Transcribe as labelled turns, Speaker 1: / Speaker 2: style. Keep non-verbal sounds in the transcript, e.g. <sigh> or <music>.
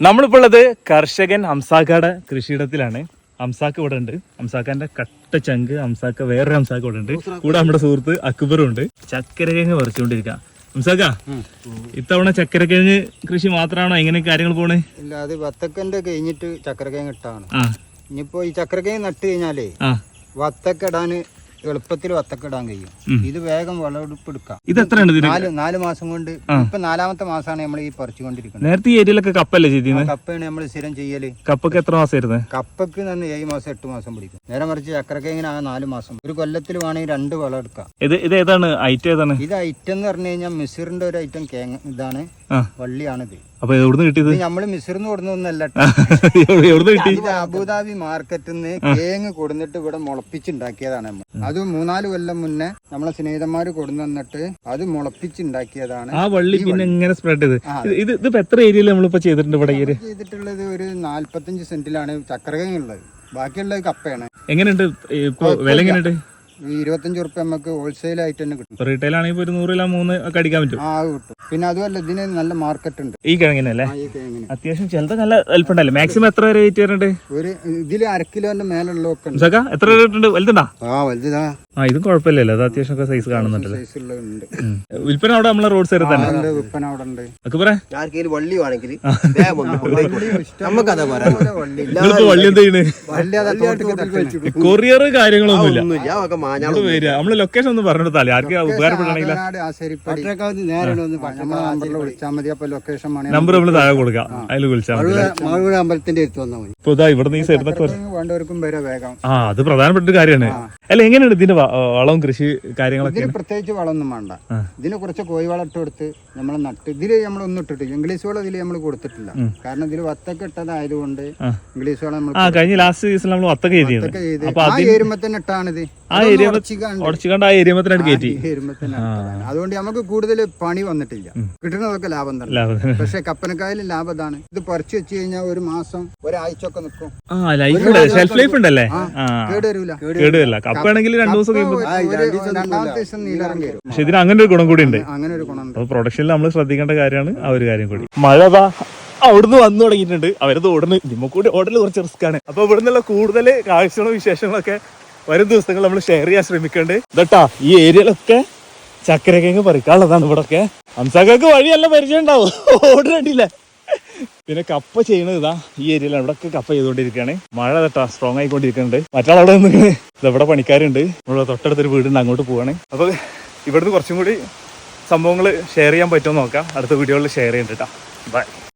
Speaker 1: നമ്മളിപ്പോൾ ഉള്ളത് കർഷകൻ ഹംസാക്കയുടെ കൃഷിയിടത്തിലാണ്. ഹംസാക്ക് ഇവിടെ ഉണ്ട്. ഹംസാക്കാന്റെ കട്ട ചങ്ക് ഹംസാക്ക വേറൊരു ഹംസാക്ക ഇവിടെ ഉണ്ട്. കൂടെ നമ്മുടെ സുഹൃത്ത് അക്ബറും ഉണ്ട്. ചക്കരകിഴങ്ങ് പറിച്ചുകൊണ്ടിരിക്കാം. ഹംസാക്ക ഇത്തവണ ചക്കരക്കിഴങ്ങ് കൃഷി മാത്രമാണോ എങ്ങനെ കാര്യങ്ങൾ പോണേ?
Speaker 2: ഇല്ല അത് വത്തക്കന്റെ കഴിഞ്ഞിട്ട് ചക്കരക്കിഴങ്ങ് ഇട്ടാണ്. ഇനിയിപ്പോ ഈ ചക്കരക്കിഴങ്ങ് നട്ട് കഴിഞ്ഞാലേ
Speaker 1: ആ.
Speaker 2: വത്തക്ക ഇടാന് എളുപ്പത്തിൽ വത്തക്കിടാൻ കഴിയും. ഇത് വേഗം വിളവെടുപ്പെടുക്കാം.
Speaker 1: ഇത് എത്ര
Speaker 2: നാല് നാല് മാസം കൊണ്ട് ഇപ്പൊ നാലാമത്തെ മാസമാണ് നമ്മൾ ഈ പറിച്ചുകൊണ്ടിരിക്കുന്നത്.
Speaker 1: നേരത്തെ ഈ ഏരിയയിലൊക്കെ കപ്പല്ലേ ചെയ്തിരുന്നത്
Speaker 2: കപ്പയാണ് നമ്മൾ സ്ഥിരം ചെയ്യൽ.
Speaker 1: കപ്പക്ക് എത്ര മാസമായിരുന്നു
Speaker 2: കപ്പക്ക് തന്നെ ഏഴ് മാസം എട്ട് മാസം പിടിക്കും. നേരെ മറിച്ച് ചക്കരക്കേങ്ങിന് ആ നാല് മാസം. ഒരു കൊല്ലത്തിൽ വേണമെങ്കിൽ രണ്ട് വിളവെടുക്കാം.
Speaker 1: ഇത് ഇത് ഏതാണ്? ഐറ്റം ഏതാണ്?
Speaker 2: ഇത് ഐറ്റം എന്ന് പറഞ്ഞു കഴിഞ്ഞാൽ മിസിറിന്റെ ഒരു ഐറ്റം ഇതാണ്. വള്ളിയാണിത്
Speaker 1: അപ്പൊ എവിടുന്ന് കിട്ടിയത്?
Speaker 2: നമ്മൾ മിസിറിന്ന് കൊടുക്കുന്നൊന്നല്ല <laughs>
Speaker 1: എവിടുന്ന് കിട്ടി?
Speaker 2: ഇത് അബുദാബി മാർക്കറ്റിൽ നിന്ന് കേങ്ങ് കൊടുന്നിട്ട് ഇവിടെ മുളപ്പിച്ചുണ്ടാക്കിയതാണ് നമ്മൾ അത് മൂന്നാൽ കൊല്ലം മുന്നേ നമ്മളെ സ്നേഹിതന്മാര് കൊടുന്നു തന്നിട്ട് അത് മുളപ്പിച്ചുണ്ടാക്കിയതാണ്
Speaker 1: ആ വള്ളി പിന്നെ ഇങ്ങനെ സ്പ്രെഡ് ചെയ്ത്. ഇത് ഇത് ഇതിപ്പോ എത്ര ഏരിയയിൽ നമ്മളിപ്പോ ചെയ്തിട്ടുണ്ട് ഇവിടെ
Speaker 2: ചെയ്തിട്ടുള്ളത് ഒരു നാല്പത്തഞ്ച് സെന്റിലാണ് ചക്രകേങ്ങുള്ളത് ബാക്കിയുള്ളത് കപ്പയാണ്.
Speaker 1: എങ്ങനെയുണ്ട്? ഇപ്പൊ വില എങ്ങനെയുണ്ട്?
Speaker 2: ഈ ഇരുപത്തഞ്ച് ഉറുപ്പ നമുക്ക് ഹോൾസെയിൽ ആയിട്ട് തന്നെ കിട്ടും.
Speaker 1: റീറ്റെയിൽ ആണെങ്കിൽ ഒരു നൂറ് കിലോ മൂന്ന് ഒക്കെ അടിക്കാൻ പറ്റും.
Speaker 2: ആ അത് കിട്ടും. പിന്നെ അതുമല്ല ഇതിന് നല്ല മാർക്കറ്റ് ഉണ്ട്.
Speaker 1: ഈ കിഴങ്ങിനല്ലേ
Speaker 2: ആ ഈ കിഴങ്ങിന്.
Speaker 1: അത്യാവശ്യം ചിലത് നല്ല വലിപ്പുണ്ടല്ലേ മാക്സിമം എത്ര വരെ വെയിറ്റ് വരുന്നുണ്ട്?
Speaker 2: ഒരു ഇതിൽ അര കിലോന്റെ മേലുള്ളതൊക്കെ ഉണ്ട്.
Speaker 1: സക്ക എത്ര വരെ ഉണ്ട്? വലുതുണ്ടാ?
Speaker 2: ആ വലുതാ.
Speaker 1: ആ ഇതും കുഴപ്പമില്ലല്ലോ. അത് അത്യാവശ്യം ഒക്കെ സൈസ് കാണുന്നുണ്ടല്ലോ. വിൽപ്പന അവിടെ നമ്മളെ റോഡ് സൈഡിൽ തന്നെ.
Speaker 2: വിൽപ്പന അവിടെ ഉണ്ട്.
Speaker 1: ഒക്കെ പറയാ
Speaker 3: വള്ളി വേണമെങ്കിൽ കൊണ്ടുപോയിക്കോട്ടെ. നമുക്കതാ പറയാൻ
Speaker 2: വള്ളി
Speaker 1: എന്താ
Speaker 2: അതാ.
Speaker 1: കൊറിയർ കാര്യങ്ങളൊന്നുമില്ല. നമ്മൾ ലൊക്കേഷൻ ഒന്ന് പറഞ്ഞെടുത്താലേ ആർക്ക് നമ്പർ നമ്മൾ താഴെ കൊടുക്കാം. അതിൽ വിളിച്ചാൽ മതി.
Speaker 2: അമ്പലത്തിന്റെ അടുത്ത് വന്നാൽ മതി.
Speaker 1: ഇപ്പൊ ഇതാ ഇവിടെ നീ സൈഡിൽ നിന്നൊക്കെ
Speaker 2: വേണ്ടവർക്കും വരെ വേഗം.
Speaker 1: ആ അത് പ്രധാനപ്പെട്ട ഒരു കാര്യമാണ് അല്ല എങ്ങനെയാണ് ഇതിന്റെ വളവും കൃഷി കാര്യങ്ങളൊക്കെ?
Speaker 2: ഇതിന് പ്രത്യേകിച്ച് വളമൊന്നും വേണ്ട. ഇതിന് കുറച്ച് കോഴി വളം ഇട്ട് കൊടുത്ത് നമ്മൾ നട്ട് ഇതിൽ നമ്മൾ ഒന്നും ഇട്ടിട്ടില്ല. ഇംഗ്ലീഷ് വളം ഇതിൽ നമ്മൾ കൊടുത്തിട്ടില്ല. കാരണം ഇതിൽ വത്തൊക്കെ ഇട്ടതായതുകൊണ്ട് ഇംഗ്ലീഷ് വളം നമ്മൾ
Speaker 1: ആ കഴിഞ്ഞ ലാസ്റ്റ് സീസൺ നമ്മൾ വത്തക്ക ചെയ്തിരുന്നത്
Speaker 2: വത്തൊക്കെ ചെയ്ത്.
Speaker 1: അപ്പൊ
Speaker 2: ആ ഏരുമ്പോ തന്നെ ഇട്ടാണിത്.
Speaker 1: ആ ഏരിയ
Speaker 2: ഉടച്ചിക്കാണ്ട്.
Speaker 1: ഉടച്ചുകൊണ്ട് ആ ഏരിയമത്തിനായിട്ട് കയറ്റി.
Speaker 2: ഏരുമ്പോ തന്നെ ഇട്ടതാണ്. അതുകൊണ്ട് നമുക്ക് കൂടുതൽ പണി വന്നിട്ടില്ല. കിട്ടുന്നതൊക്കെ ലാഭം തന്നെ. പക്ഷെ കപ്പനക്കായാലും ലാഭം ഇതാണ്. ഇത് പറിച്ചു വെച്ച് കഴിഞ്ഞാൽ ഒരു മാസം ഒരാഴ്ച ഒക്കെ നിൽക്കും
Speaker 1: ആ ലൈഫ് ഷെൽഫ് ലൈഫ് ഉണ്ടല്ലേ? ആ.
Speaker 2: കേട് വരില്ല
Speaker 1: കപ്പ് ആണെങ്കിൽ രണ്ടു ദിവസം കഴിയുമ്പോൾ പക്ഷെ ഇതിന് അങ്ങനെ ഒരു ഗുണം കൂടി ഉണ്ട്
Speaker 2: അങ്ങനെ ഒരു
Speaker 1: അപ്പൊ പ്രൊഡക്ഷനിൽ നമ്മൾ ശ്രദ്ധിക്കേണ്ട കാര്യമാണ് ആ ഒരു കാര്യം കൂടി. മഴ അവിടുന്ന് വന്നു തുടങ്ങിയിട്ടുണ്ട്. അവരത് ഓടുന്നു. ഇതിമ്മ കൂടി ഓടൽ കുറച്ച് റിസ്ക് ആണ്. അപ്പൊ ഇവിടുന്നുള്ള കൂടുതൽ കാഴ്ചകളും വിശേഷങ്ങളൊക്കെ വരും ദിവസങ്ങൾ നമ്മൾ ഷെയർ ചെയ്യാൻ ശ്രമിക്കേണ്ടത് ഇതട്ടാ ഈ ഏരിയയിലൊക്കെ ചക്കരക്കേങ്ങ് പറിക്കാനുള്ളതാണ് ഇവിടെ ഒക്കെ ഹംസാക്കൊക്കെ വഴിയല്ല പരിചയം ഉണ്ടാവും. ഓടുന്നില്ല പിന്നെ കപ്പ ചെയ്യണത് ഇതാ ഈ ഏരിയയിൽ ഇവിടെ ഒക്കെ കപ്പ ചെയ്തുകൊണ്ടിരിക്കുകയാണ്. മഴ തട്ടാ സ്ട്രോങ് ആയിക്കൊണ്ടിരിക്കുന്നുണ്ട്. മറ്റാൾ അവിടെ നിന്നിങ്ങനെ ഇവിടെ പണിക്കാരുണ്ട്. നമ്മളെ തൊട്ടടുത്തൊരു വീടുണ്ട് അങ്ങോട്ട് പോവാണ്. അപ്പോൾ ഇവിടുന്ന് കുറച്ചും കൂടി സംഭവങ്ങൾ ഷെയർ ചെയ്യാൻ പറ്റുമോ നോക്കാം. അടുത്ത വീഡിയോയിൽ ഷെയർ ചെയ്യണ്ടിട്ടാ ബൈ